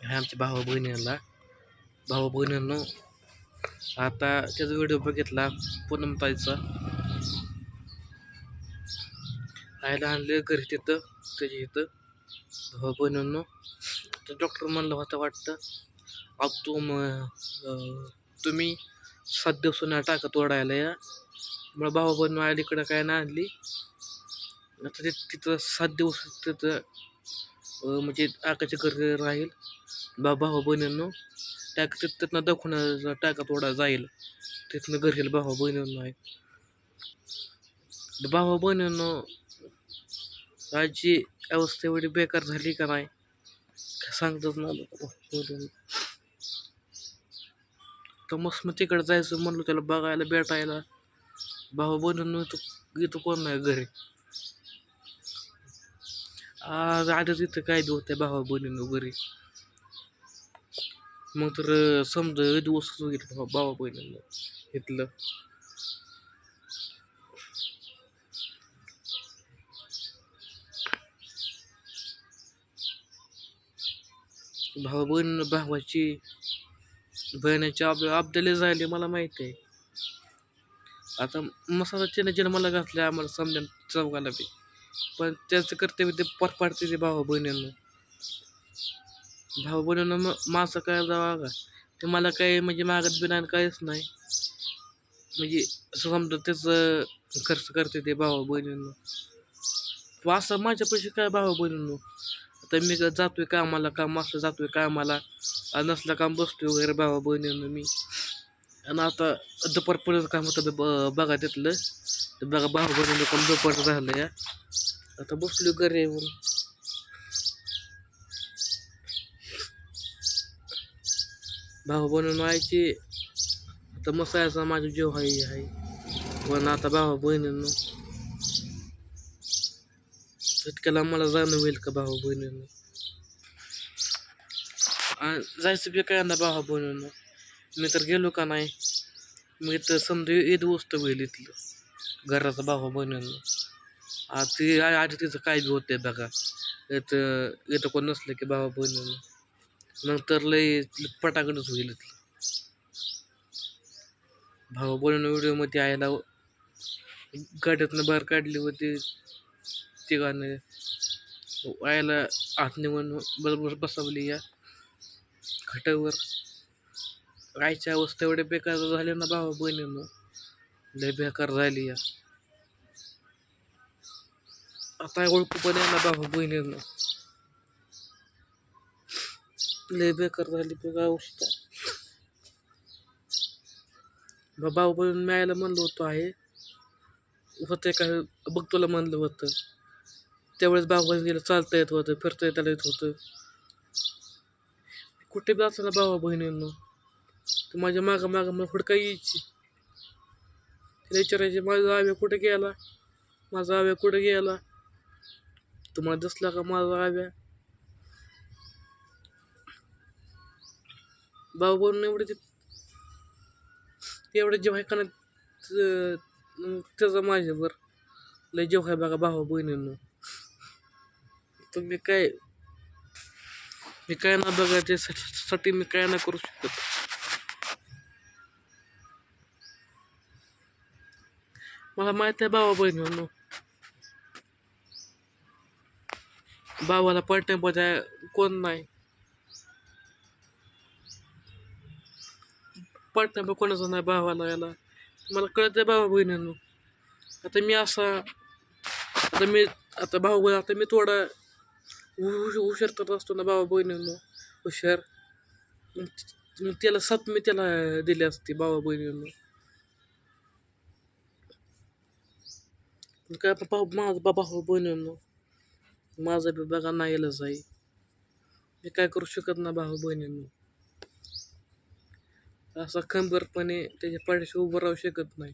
ह्या आमच्या भावा बहिणींना. भाऊ बहिणींनो आता त्याचा व्हिडिओ बघितला पूनमताईचा आईला आणले घरी तिथं त्याच्या इथं. भाऊ बहिणींनो तर डॉक्टर म्हणलं होतं वाटतं अब तू मग तुम्ही सात दिवसांना टाकत ओढायला या. मग भावा बहीण अलीकडं काय नाही आणली. आता ते तिथं सात दिवस तिथं म्हणजे टाकाचे घरी राहील. बा भाऊ बहिणींनो टाक तिथनं दखून टाका थोडा जाईल. तिथनं घर येईल भाऊ बहिणींनो आहे. भाऊ बहिणींनो आजची अवस्था एवढी बेकार झाली का नाही? सांगतच ना तर मस्त मग तिकडे जायचं म्हणलं त्याला बघायला भेटायला. भाऊ बहिणींनो इथं इथं कोण नाही घरी? आज आधीच इथं काय दिवस होत्या भावा बहिणींनो वगैरे. मग तर समजा दिवस घेतलं भावा बहिणींनो. इथलं. भाऊ बहीण भावाची बहिणीचे अब अब्दले झाले मला माहिती आहे. आता मसाला चिन्ह मला घातल्या आम्हाला समजा चौघाला बी. पण त्याचं कर्तव्य ते पर पाडते ते भाऊ बहिणींना. भाऊ बहिणींना मग माझं काय जावा का? ते मला काही म्हणजे मागत बिना काहीच नाही. म्हणजे समजा त्याचं खर्च करते ते भाऊ बहिणींना. असं माझ्या पैसे काय भाऊ बहिणींनो? आता मी का जातोय कामाला काम असं जातोय कामाला. नसलं काम बसतोय वगैरे भावा बहिणींना मी. आणि आता दुपारपर्यंत काम होतं ब- बघा तिथलं. तर बघा भाऊ बहिणीनं काम दुपार झालं या. आता बसलो घरी येऊन. भाऊ बनून व्हायची आता मसायचा माझा जीव आहे आहे पण आता भावा बहिणीनं तितक्याला मला जाणं होईल का भाऊ बहिणीनं आणि जायचं बी काय ना भावा बहिणीनं मी तर गेलो का नाही? मी तर समजा ईद वस्त होईल इथलं. घराचा भावा बहिणींनो. आ ती आधी तिचं काय बी होते बघा. इथं इथं कोण नसलं की भावा मग नंतर लई पटाकडच होईल इथलं. भाऊ बहिणीनं व्हिडिओमध्ये यायला गाड्यातनं बाहेर काढली होती. तिघाने आयला आत निवडून बरोबर बसवली या. खटावर आईच्या अवस्था एवढे बेकार झाले ना भावा बहिणीनं. लय बेकार झाली या. आता ओळखू पण आहे ना भावा बहिणीनं. लय बेकार झाली बघा अवस्था. बा- भाऊ बहीण मिळायला म्हणलं होतं आहे. होते का? बघ तुला म्हणलं होतं. त्यावेळेस भाऊ गेलं चालता येत होतं फिरता येता येत होतं. कुठे बी असं ना भावा बहिणींनो. तर माझ्या मागं मागं मला हुडका यायची? तिला विचारायची माझा आव्या कुठे गेला? माझा आव्या कुठे गेला? तुम्हाला दिसला का माझा आव्या? भाऊ बहिणी एवढे ते एवढे जेव्हा का त्याचा माझ्यावर लय जेव्हा आहे बघा भावा बहिणीनं. तुम्ही काय मी काय ना बघा त्यासाठी मी काय ना करू शकत. मला माहीत आहे भावा बहिणींनो. भावाला पळण्यामध्ये कोण नाही. पळण्या कोणाचं नाही भावाला याला. मला कळत आहे भावा बहिणींनो. आता मी असा आता मी आता भाऊ बहीण आता मी थोडा हु- हुशार करत असतो ना भावा बहिणींनो. हुशार. त्याला साथ मी त्याला दिली असती भावा बहिणींनो. काय भाऊ माझा बाबा भाऊ बहिणींनो माझा बी बघा नाही येलच आहे मी काय करू शकत ना भाऊ बहिणींनो असा खंबीरपणे त्याच्या पाठीशी उभं राहू शकत नाही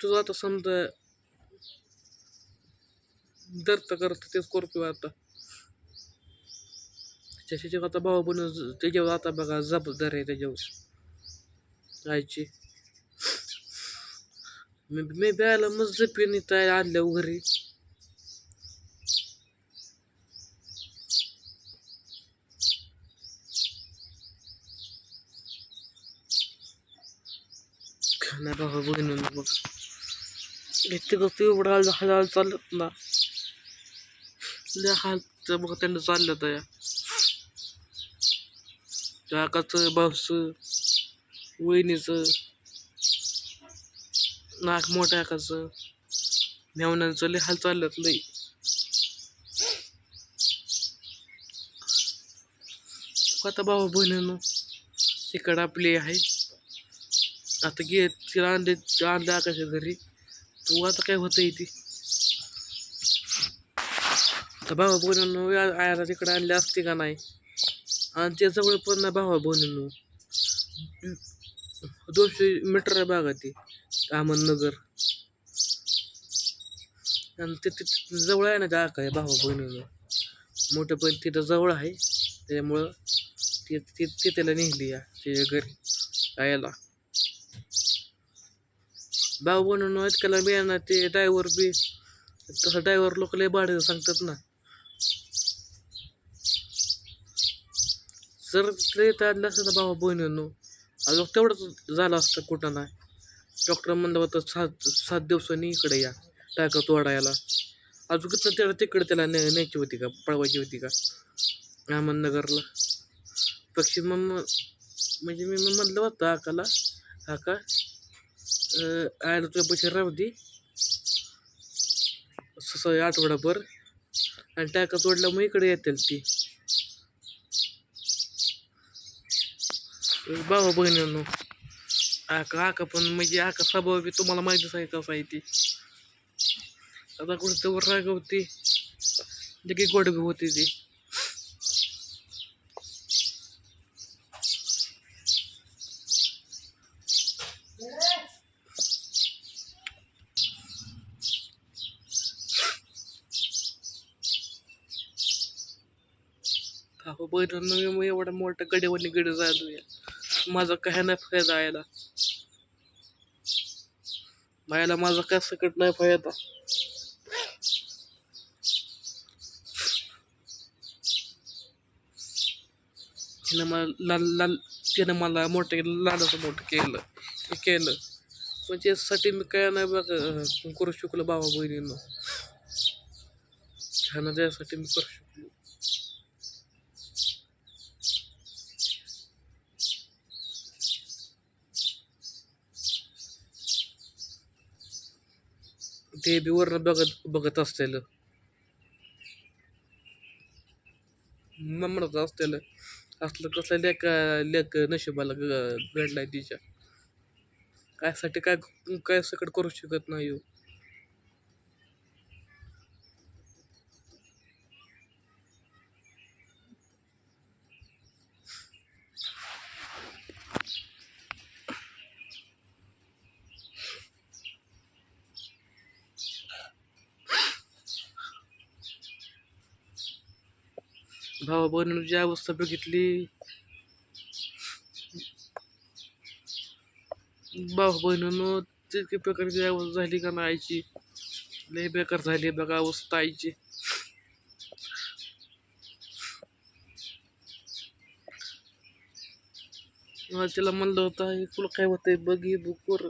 तुझं आता समजा दर्त करत ते करतोय आता त्याच्यावर आता भाऊ बनून त्याच्यावर आता बघा जबाबदार आहे त्याच्यावर Ayçi. Mebela mazepini tayar lewri. احنا بقى وين نبقى يتقطيو برا الحلال صلتنا لا حال تبغى تنصلت يا يا قطر بس वहिनीचं नाक मोठ्या आकाचं मेवण्यांचं लय हाल चालल्यात लय. आता भावा बहिणीनं तिकडं आपली आहे. आता गे तिला आणले आणलं आकाशा घरी. तू आता काय होतं ती तर भावा बहिणीनो आयला तिकडं आणले असते का नाही? आणि त्याच्यामुळे पण भावा बहिणीनो. दोनशे मीटर आहे बागा ती अहमदनगर आणि ते जवळ आहे ना त्या आहे भावा बहिणीनं मोठं पण तिथं जवळ आहे त्याच्यामुळं ते ते तिथेला त्याला नेली या तिच्या घरी यायला भाऊ बनवून इतक्याला मिळणार ते ड्रायव्हर बी तसं ड्रायव्हर लोक लय भाडं सांगतात ना. जर तिथलं येत आणलं असतं ना भावा बहिणीनं अजून तेवढंच झालं असतं कुठं नाही. डॉक्टर म्हणलं होतं सात सात दिवसांनी इकडे या टाका तोडायला. अजून किती त्याला तिकडे त्याला ने न्यायची होती का पळवायची होती का? अहमदनगरला. पक्षी मग म्हणजे मी मी म्हणलं होतं आकाला आका आयला तुझ्या पैसे राहू दे. आठवडाभर. आणि टाका तोडला मग इकडे येतील ती. भाऊ बहिणींनो आका आका पण म्हणजे आका स्वभाव बी तुम्हाला माहितीच आहे कसा आहे ती आता कुठे तर रागवती लगे गोड बी होती ती भाऊ बहिणींनो मी एवढा मोठा गडेवाली गडे या माझा काय नाही फायदा यायला मायाला माझा काय सकट नाही फायदा. तिनं मला लाल लाल तिनं मला मोठं केलं लालाचं मोठं केलं ते केलं. पण त्यासाठी मी काय नाही बघ करू शकलो बाबा बहिणीनं. ह्यानं त्यासाठी मी करू शकलो. ते बी वरनं बघत बघत असतील मग म्हणत असलेलं. असलं कसलं लेक लेख नशिबाला घडलाय तिच्या. कायसाठी काय काय सकट करू शकत नाही भावा बहिणीनं जी अवस्था बघितली भावा बहिणीनं तितकी प्रकारची अवस्था झाली का नाही आईची. लय बेकार झाली बघा अवस्था आईची. तिला म्हणलं होतं "हे तुला काय होतंय बघ हे बुकवर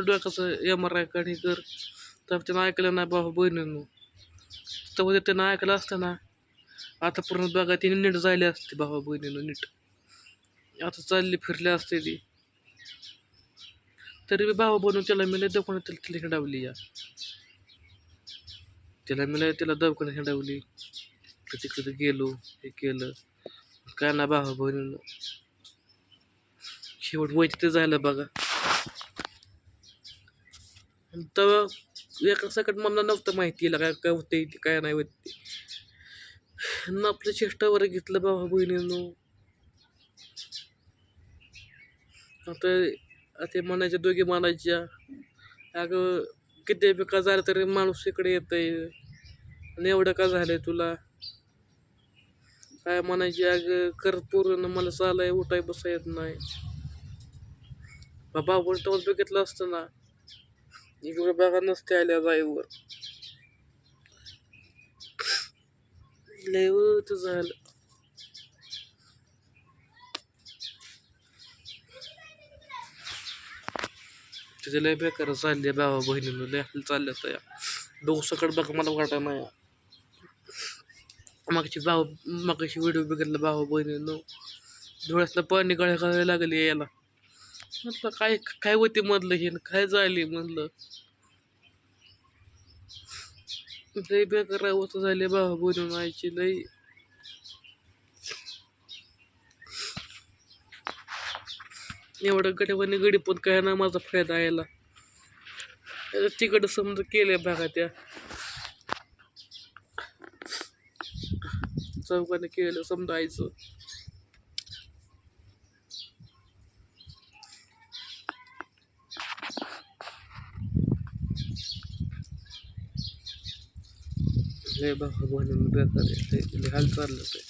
डोक्याचं एम आर आय काढी कर. तर त्यानं ऐकलं नाही भावा बहिणीनं तर त्यानं ऐकलं असतं ना आता पूर्ण बघा तिने नीट झाली असते भावा बहिणीनं नीट. आता चालली फिरली असते ती. तरी बी भावा बनून त्याला मी लय दवाखान्यात तिला तिला हिंडावली या. तिला मी त्याला तिला दवाखान्यात हिंडावली. इकडं गेलो हे केलं. काय ना भावा बहिणीनं. शेवट वय तिथे झालं बघा. आणि तेव्हा एका सकट मला नव्हतं माहिती काय काय होते काय नाही होत ह्यांना न आपल्या चेष्टावर घेतलं बाबा बहिणीनं. आता ते म्हणायच्या दोघी म्हणायच्या अगं किती बी का झालं तरी माणूस इकडे येतंय. आणि एवढं का आहे तुला? काय म्हणायची अगं कर पूर्ण मला चालाय उठाय बसा येत नाही. बाबा आपण तेव्हाच बघितलं असतं ना. इकडे बघा नसते आल्या जाईवर लय होत झालं तिथे लय बेकार चालले भावा बहिणीनं लय हाल चाललं तर या दिवसाकडे बघा मला वाटा नाही मागची भाव मागची व्हिडिओ बघितला भावा बहिणीनं डोळ्यातलं पाणी गळ्या गळायला लागले याला म्हटलं काय काय होते म्हटलं हे काय झाले म्हटलं लय बेकार अवस्था झाली भावा बोलून आईची लय एवढं गड्यावाने गडी पण काय ना माझा फायदा यायला तिकडं समजा केल्या बघा त्या चौकाने केलं समजायचं लय बाबा बनवून बेकार आहे लय हाल चाललं ते